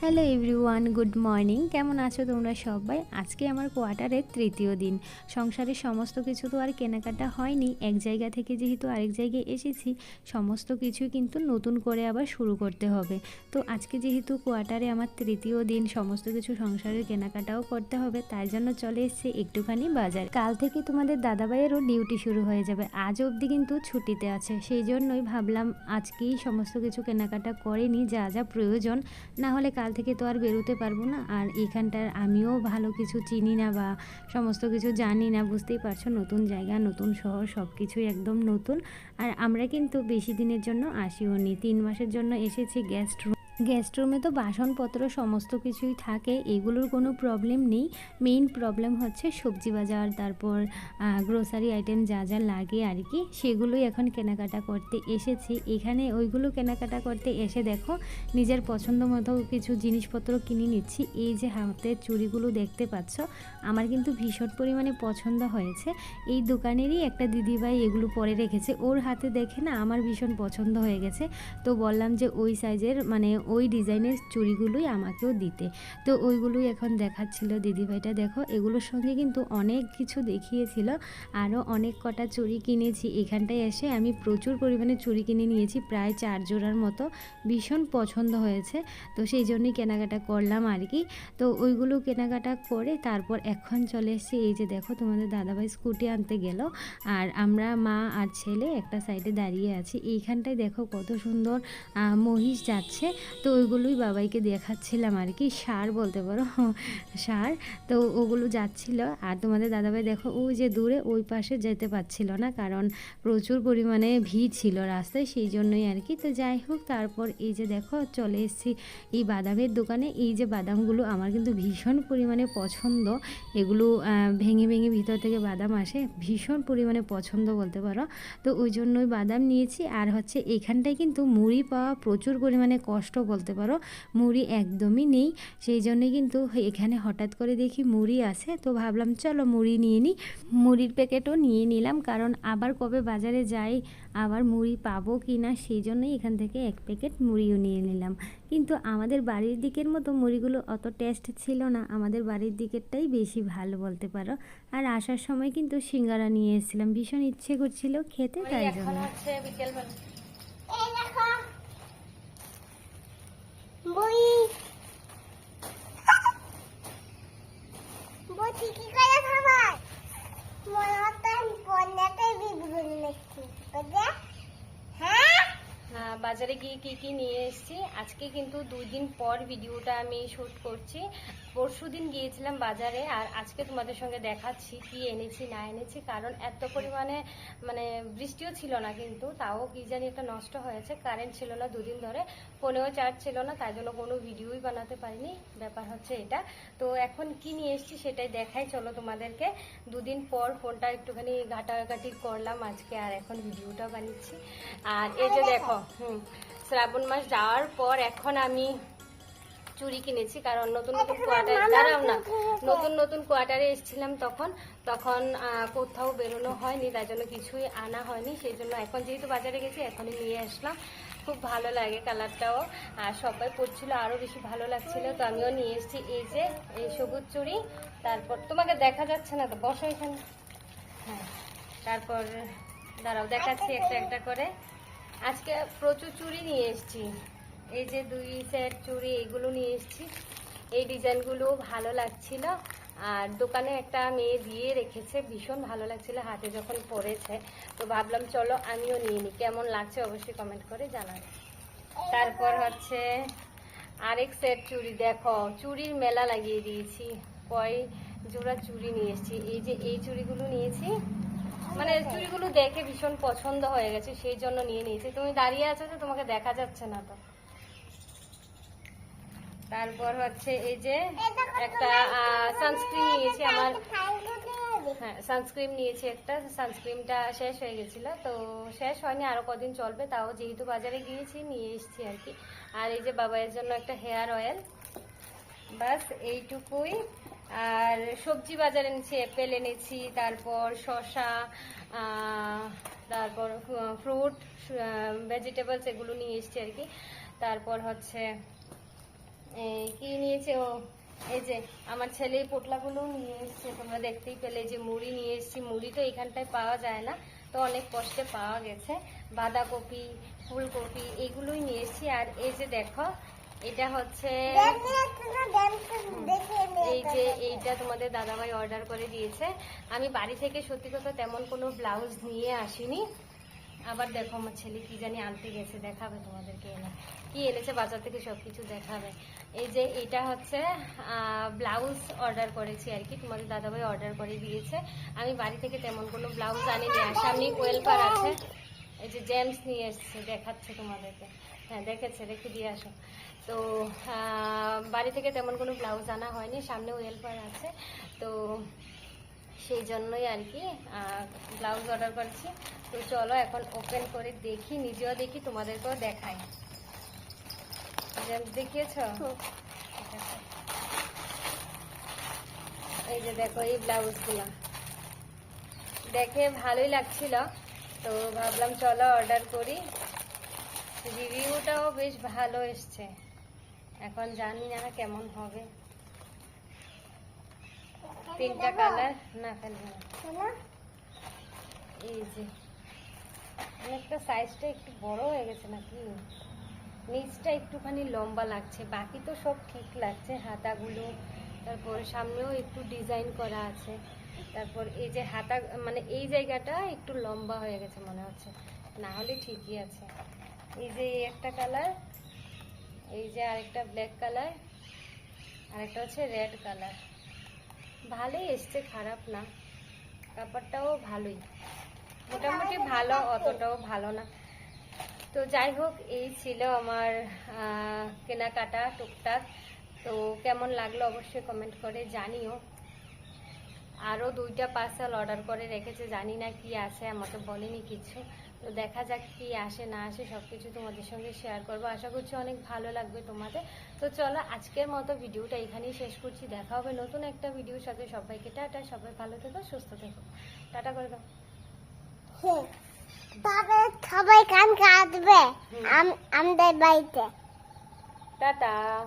Hello everyone good morning কেমন আছো তোমরা সবাই? আজকে আমার কোয়ার্টারের তৃতীয় দিন। সংসারের সমস্ত কিছু তো আর কেনাকাটা হয়নি। এক জায়গা থেকে যেহেতু আরেক জায়গায় এসেছি, সমস্ত কিছুই কিন্তু নতুন করে আবার শুরু করতে হবে। তো আজকে যেহেতু কোয়ার্টারে আমার তৃতীয় দিন, সমস্ত কিছু সংসারের কেনাকাটাও করতে হবে, তাই জন্য চলে এসেছে একটুখানি বাজার। কাল থেকে তোমাদের দাদাভাইয়েরও ডিউটি শুরু হয়ে যাবে। আজ অবধি কিন্তু ছুটিতে আছে। সেই জন্যই ভাবলাম আজকেই সমস্ত কিছু কেনাকাটা করেনি যা যা প্রয়োজন। না হলে কাল থেকে তো আর বেরোতে পারব না। আর এখানটার আমিও ভালো কিছু চিনি না বা সমস্ত কিছু জানি না, বুঝতেই পারছ? নতুন জায়গা, নতুন শহর সব কিছুই একদম নতুন। আর আমরা কিন্তু বেশি দিনের জন্য আসিও নি তিন মাসের জন্য এসেছি গেস্ট গেস্ট রুমে তো বাসনপত্র সমস্ত কিছুই থাকে, এগুলোর কোনো প্রবলেম নেই। মেইন প্রবলেম হচ্ছে সবজি বাজার, তারপর গ্রোসারি আইটেম যা যা লাগে আর কি সেগুলোই এখন কেনাকাটা করতে এসেছি। এখানে ওইগুলো কেনাকাটা করতে এসে দেখো, নিজের পছন্দ মতো কিছু জিনিসপত্র কিনে নিচ্ছি। এই যে হাতের চুড়িগুলো দেখতে পাচ্ছ, আমার কিন্তু ভীষণ পরিমাণে পছন্দ হয়েছে। এই দোকানেরই একটা দিদিভাই এগুলো পরে রেখেছে। ওর হাতে দেখে না আমার ভীষণ পছন্দ হয়ে গেছে। তো বললাম যে ওই সাইজের মানে ওই ডিজাইনের চুড়িগুলোই আমাকেও দিতে। তো ওইগুলোই এখন দেখাচ্ছিল। দিদিভাইটা দেখো, এগুলোর সঙ্গে কিন্তু অনেক কিছু দেখিয়েছিল। আরও অনেক কটা চুড়ি কিনেছি। এখানটায় এসে আমি প্রচুর পরিমাণে চুড়ি কিনে নিয়েছি, প্রায় চার জোড়ার মতো। ভীষণ পছন্দ হয়েছে। তো সেই জন্যই কেনাকাটা করলাম আর কি। তো ওইগুলো কেনাকাটা করে তারপর এখন চলে এসেছি। এই যে দেখো, তোমাদের দাদাভাই স্কুটি আনতে গেল। আর আমরা মা আর ছেলে একটা সাইডে দাঁড়িয়ে আছি। এইখানটায় দেখো কত সুন্দর মহিষ যাচ্ছে। তো ওইগুলোই বাবাইকে দেখাচ্ছিলাম আর কি। সার বলতে পারো, সার। তো ওগুলো যাচ্ছিল। আর তোমাদের দাদাভাই দেখো, ওই যে দূরে ওই পাশে যেতে পারছিল না, কারণ প্রচুর পরিমাণে ভিড় ছিল রাস্তায়, সেই জন্যই আর কি। তো যাই হোক, তারপর এই যে দেখো, চলে এসেছি এই বাদামের দোকানে। এই যে বাদামগুলো আমার কিন্তু ভীষণ পরিমাণে পছন্দ। এগুলো ভেঙে ভেঙে ভিতর থেকে বাদাম আসে, ভীষণ পরিমাণে পছন্দ বলতে পারো। তো ওই জন্যই বাদাম নিয়েছি। আর হচ্ছে এখানটায় কিন্তু মুড়ি পাওয়া প্রচুর পরিমাণে কষ্ট বলতে পারো মুড়ি একদমই নেই। সেই জন্যই কিন্তু এখানে হঠাৎ করে দেখি মুড়ি আছে। তো ভাবলাম চলো মুড়ি নিয়ে নিই মুড়ির প্যাকেটও নিয়ে নিলাম কারণ আবার কবে বাজারে যাই আবার মুড়ি পাবো কি না সেই জন্যই এখান থেকে এক প্যাকেট মুড়িও নিয়ে নিলাম। কিন্তু আমাদের বাড়ির দিকের মতো মুড়িগুলো অত টেস্ট ছিল না। আমাদের বাড়ির দিকেরটাই বেশি ভালো বলতে পারো। আর আসার সময় কিন্তু সিঙ্গারা নিয়ে এসেছিলাম ভীষণ ইচ্ছে করছিল খেতে তাই জন্য হচ্ছে বিকেলবেলা এই দেখো বই। কি করে হ্যাঁ? হ্যাঁ, বাজারে গিয়ে কি কি নিয়ে এসেছি? আজকে কিন্তু দুই দিন পর ভিডিওটা আমি শ্যুট করছি। পরশু দিন গিয়েছিলাম বাজারে আর আজকে তোমাদের সঙ্গে দেখাচ্ছি কি এনেছি না এনেছি কারণ এত পরিমাণে মানে বৃষ্টিও ছিল না কিন্তু তাও কি জানি একটা নষ্ট হয়েছে কারেন্ট ছিল না দুদিন ধরে ফোনেও চার্জ ছিল না তাই জন্য কোনো ভিডিওই বানাতে পারিনি ব্যাপার হচ্ছে এটা। তো এখন কি নিয়ে এসেছি সেটাই দেখাই চলো তোমাদেরকে। দুদিন পর ফোনটা একটুখানি ঘাটাঘাটি করলাম আজকে আর এখন ভিডিওটা বানিয়েছি। আর এই যে দেখো। হুম শ্রাবণ মাস যাওয়ার পর এখন আমি চুড়ি কিনেছি কারণ নতুন নতুন কোয়ার্টারে দাঁড়াও না নতুন নতুন কোয়ার্টারে এসেছিলাম তখন তখন কোথাও বেরোনো হয়নি তাই জন্য কিছুই আনা হয়নি সেই জন্য এখন যেহেতু বাজারে গেছি এখনই নিয়ে আসলাম। খুব ভালো লাগে কালারটাও আর সবাই পরছিল আরও বেশি ভালো লাগছিল তো আমিও নিয়ে এসেছি। এই যে এই সবুজ চুড়ি তারপর তোমাকে দেখা যাচ্ছে না তো বসো এখানে। হ্যাঁ তারপর দাঁড়াও দেখাচ্ছি একটা একটা করে। আজকে প্রচুর চুড়ি নিয়ে এসেছি। এই যে দুই সেট চুড়ি এগুলো নিয়ে এসেছি। এই ডিজাইনগুলো ভালো লাগছিল। আর দোকানে একটা মেয়ে দিয়ে রেখেছে, ভীষণ ভালো লাগছিল, হাতে যখন পরেছে। তো ভাবলাম, চলো আমিও নিয়ে নিই। কেমন লাগছে অবশ্যই কমেন্ট করে জানাবে। তারপর হচ্ছে আরেক সেট চুড়ি, দেখো, চুড়ির মেলা লাগিয়ে দিয়েছি। কয় জোড়া চুড়ি নিয়ে এসেছি। এই যে এই চুড়িগুলো নিয়েছি মানে চুড়িগুলো দেখে ভীষণ পছন্দ হয়ে গেছে, সেই জন্য নিয়ে নিয়েছি। তুমি দাঁড়িয়ে আছো তো তোমাকে দেখা যাচ্ছে না তো। তারপর হচ্ছে এই যে একটা সানস্ক্রিন নিয়েছি আমার। হ্যাঁ সানস্ক্রিন নিয়েছি একটা সানস্ক্রিনটা শেষ হয়ে গেছিল। তো শেষ হয়নি আরও কদিন চলবে তাও যেহেতু বাজারে গিয়েছি নিয়ে এসেছি আর কি। আর এই যে বাবাইয়ের জন্য একটা হেয়ার অয়েল বাস এইটুকুই। আর সবজি বাজার এনেছি অ্যাপেল এনেছি তারপর আহ, তারপর ফ্রুট ভেজিটেবলস এগুলো নিয়ে এসেছি আর কি। তারপর হচ্ছে কি নিয়েছে ও? এই যে আমার ছেলে এই পোটলাগুলো নিয়ে এসছে তোমরা দেখতেই পেলে যে মুড়ি নিয়ে এসেছি। মুড়ি তো এখানটায় পাওয়া যায় না তো অনেক কষ্টে পাওয়া গেছে। বাঁধাকপি ফুলকপি এগুলোই নিয়ে এসেছি। আর এই যে দেখো এটা হচ্ছে এই যে এইটা তোমাদের দাদাভাই অর্ডার করে দিয়েছে। আমি বাড়ি থেকে সত্যি কথা তেমন কোনো ব্লাউজ নিয়ে আসিনি। আবার দেখো আমার ছেলে কি জানি আনতে গেছে, দেখাবে তোমাদেরকে এনে। কি এনেছে, বাজার থেকে সব কিছু দেখাবে। এই যে এটা হচ্ছে ব্লাউজ অর্ডার করেছি আর কি, তোমাদের দাদাভাই অর্ডার করে দিয়েছে। আমি বাড়ি থেকে তেমন কোনো ব্লাউজ আনিনি আর সামনে ওয়েলপার আছে। এই যে জেমস নিয়ে এসছে, দেখাচ্ছে তোমাদেরকে। হ্যাঁ দেখেছে রেখে দিয়ে আসো। তো বাড়ি থেকে তেমন কোনো ব্লাউজ আনা হয়নি, সামনে ওয়েলপার আছে। তো সেই জন্যই আর কি ব্লাউজ অর্ডার করেছি। তো চলো এখন ওপেন করে দেখি নিজেও দেখি তোমাদেরকেও দেখাই। দেখিয়েছ? এই যে দেখো এই ব্লাউজগুলো দেখে ভালোই লাগছিল। তো ভাবলাম চলো অর্ডার করি। রিভিউটাও বেশ ভালো এসছে। এখন জানি না কেমন হবে। তিনটা কালার না খালি এই যে অনেকটা সাইজটা একটু বড় হয়ে গেছে নাকি? নিচটা একটুখানি লম্বা লাগছে। বাকি তো সব ঠিক লাগছে হাতাগুলো তারপর সামনেও একটু ডিজাইন করা আছে। তারপর এই যে হাতা মানে এই জায়গাটা একটু লম্বা হয়ে গেছে মনে হচ্ছে। না হলে ঠিকই আছে। এই যে এই একটা কালার এই যে আরেকটা ব্ল্যাক কালার আরেকটা হচ্ছে রেড কালার ভালোই এসছে, খারাপ না। কাপড়টাও ভালোই। মোটামুটি ভালো, অতটাও ভালো না। তো যাই হোক, এই ছিল আমার কেনাকাটা টুকটাক। তো কেমন লাগল অবশ্যই কমেন্ট করে জানিও। আরও দুইটা পার্সেল অর্ডার করে রেখেছে, জানি না কি আছে, আমাকে বলেনি কিছু। তো দেখা যাক কি আসে না আসে সব কিছু তোমাদের সঙ্গে শেয়ার করব। আশা করছি অনেক ভালো লাগবে তোমাদের। তো চলো আজকের মতো ভিডিওটা এখানেই শেষ করছি। দেখা হবে নতুন একটা ভিডিওর সাথে। সবাইকে টাটা সবাই ভালো থেকো সুস্থ থেকো। টাটা করে দাও। সবাই কান কাটবে। আম- আমাদের বাড়িতে। টাটা।